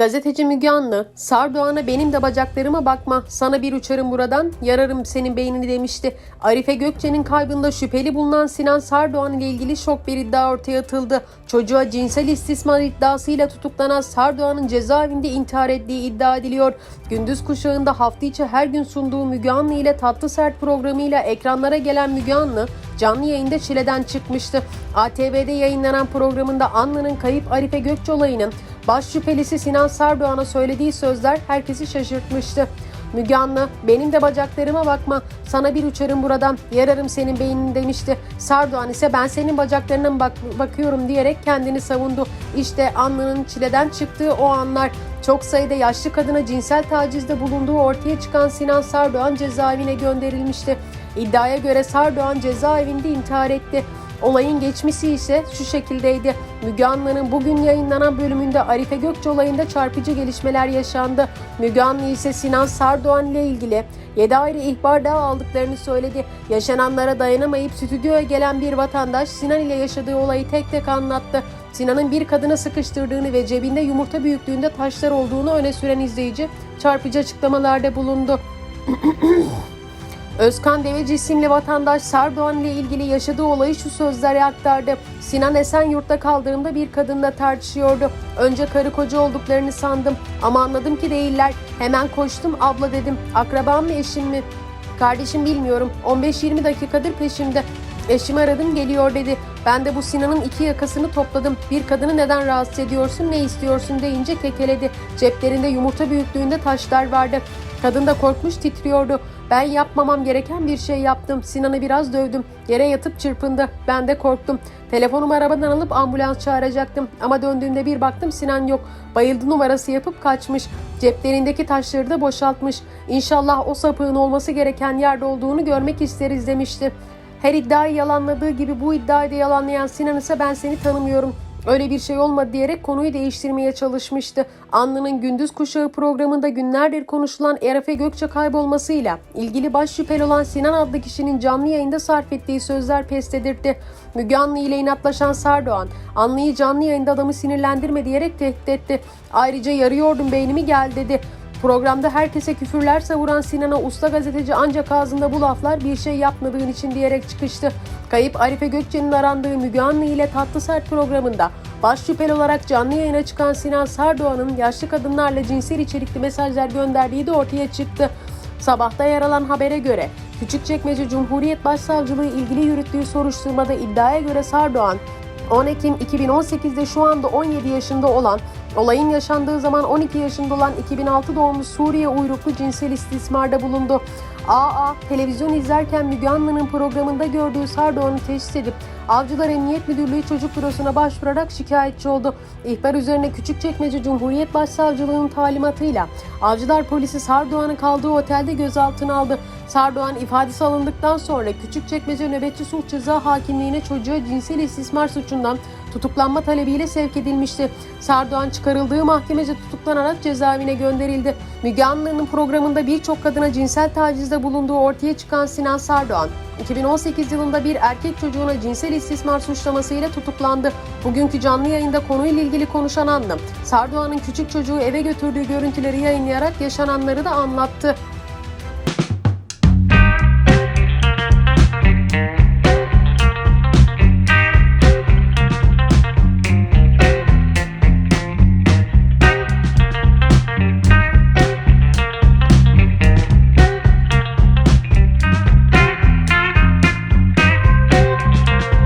Gazeteci Müge Anlı, Sardoğan'a benim de bacaklarıma bakma, sana bir uçarım buradan, yararım senin beynini demişti. Arife Gökçe'nin kaybında şüpheli bulunan Sinan Sardoğan ile ilgili şok bir iddia ortaya atıldı. Çocuğa cinsel istismar iddiasıyla tutuklanan Sardoğan'ın cezaevinde intihar ettiği iddia ediliyor. Gündüz kuşağında hafta içi her gün sunduğu Müge Anlı ile Tatlı Sert programıyla ekranlara gelen Müge Anlı, canlı yayında çileden çıkmıştı. ATV'de yayınlanan programında Anlı'nın kayıp Arife Gökçe olayının baş şüphelisi Sinan Sardoğan'a söylediği sözler herkesi şaşırtmıştı. Müge Anlı, benim de bacaklarıma bakma, sana bir uçarım buradan, yararım senin beynini demişti. Sardoğan ise ben senin bacaklarına bak bakıyorum diyerek kendini savundu. İşte Anlı'nın çileden çıktığı o anlar. Çok sayıda yaşlı kadına cinsel tacizde bulunduğu ortaya çıkan Sinan Sardoğan cezaevine gönderilmişti. İddiaya göre Sardoğan cezaevinde intihar etti. Olayın geçmişi ise şu şekildeydi. Müge Anlı'nın bugün yayınlanan bölümünde Arife Gökçe olayında çarpıcı gelişmeler yaşandı. Müge Anlı ise Sinan Sardoğan ile ilgili 7 ayrı ihbar daha aldıklarını söyledi. Yaşananlara dayanamayıp stüdyoya gelen bir vatandaş Sinan ile yaşadığı olayı tek tek anlattı. Sinan'ın bir kadına sıkıştırdığını ve cebinde yumurta büyüklüğünde taşlar olduğunu öne süren izleyici çarpıcı açıklamalarda bulundu. Özkan Deveci isimli vatandaş Sardoğan ile ilgili yaşadığı olayı şu sözlere aktardı. Sinan Esenyurt'ta kaldığımda bir kadınla tartışıyordu. Önce karı koca olduklarını sandım ama anladım ki değiller. Hemen koştum abla dedim. Akrabam mı eşim mi? Kardeşim bilmiyorum. 15-20 dakikadır peşimde. Eşimi aradım geliyor dedi. Ben de bu Sinan'ın iki yakasını topladım. Bir kadını neden rahatsız ediyorsun, ne istiyorsun deyince kekeledi. Ceplerinde yumurta büyüklüğünde taşlar vardı. Kadın da korkmuş titriyordu. Ben yapmamam gereken bir şey yaptım. Sinan'ı biraz dövdüm. Yere yatıp çırpındı. Ben de korktum. Telefonumu arabadan alıp ambulans çağıracaktım. Ama döndüğümde bir baktım Sinan yok. Bayıldı numarası yapıp kaçmış. Ceplerindeki taşları da boşaltmış. İnşallah o sapığın olması gereken yerde olduğunu görmek isteriz demişti. Her iddiayı yalanladığı gibi bu iddiayı da yalanlayan Sinan ise ben seni tanımıyorum. Öyle bir şey olmadı diyerek konuyu değiştirmeye çalışmıştı. Anlı'nın Gündüz Kuşağı programında günlerdir konuşulan Erefe Gökçe kaybolmasıyla ilgili baş şüpheli olan Sinan adlı kişinin canlı yayında sarf ettiği sözler pes dedirtti. Müge Anlı ile inatlaşan Sardoğan, Anlı'yı canlı yayında adamı sinirlendirme diyerek tehdit etti. Ayrıca yarıyordum beynimi gel dedi. Programda herkese küfürler savuran Sinan'a usta gazeteci ancak ağzında bu laflar bir şey yapmadığın için diyerek çıkıştı. Kayıp Arife Gökçe'nin arandığı Müge Anlı ile Tatlı Sert programında baş şüpheli olarak canlı yayına çıkan Sinan Sardoğan'ın yaşlı kadınlarla cinsel içerikli mesajlar gönderdiği de ortaya çıktı. Sabahta yer alan habere göre Küçükçekmece Cumhuriyet Başsavcılığı ilgili yürüttüğü soruşturmada iddiaya göre Sardoğan 10 Ekim 2018'de şu anda 17 yaşında olan, olayın yaşandığı zaman 12 yaşında olan 2006 doğumlu Suriye uyruklu cinsel istismarda bulundu. AA televizyon izlerken Müge Anlı'nın programında gördüğü Sardoğan'ı teşhis edip Avcılar Emniyet Müdürlüğü Çocuk Bürosu'na başvurarak şikayetçi oldu. İhbar üzerine Küçükçekmece Cumhuriyet Başsavcılığı'nın talimatıyla Avcılar Polisi Sardoğan'ın kaldığı otelde gözaltına aldı. Sardoğan ifadesi alındıktan sonra Küçükçekmece Nöbetçi Sulh Ceza Hakimliği'ne çocuğa cinsel istismar suçundan tutuklanma talebiyle sevk edilmişti. Sardoğan çıkarıldığı mahkemece tutuklanarak cezaevine gönderildi. Müge Anlı'nın programında birçok kadına cinsel tacizde bulunduğu ortaya çıkan Sinan Sardoğan, 2018 yılında bir erkek çocuğuna cinsel istismar suçlamasıyla tutuklandı. Bugünkü canlı yayında konuyla ilgili konuşan Anlı, Sardoğan'ın küçük çocuğu eve götürdüğü görüntüleri yayınlayarak yaşananları da anlattı.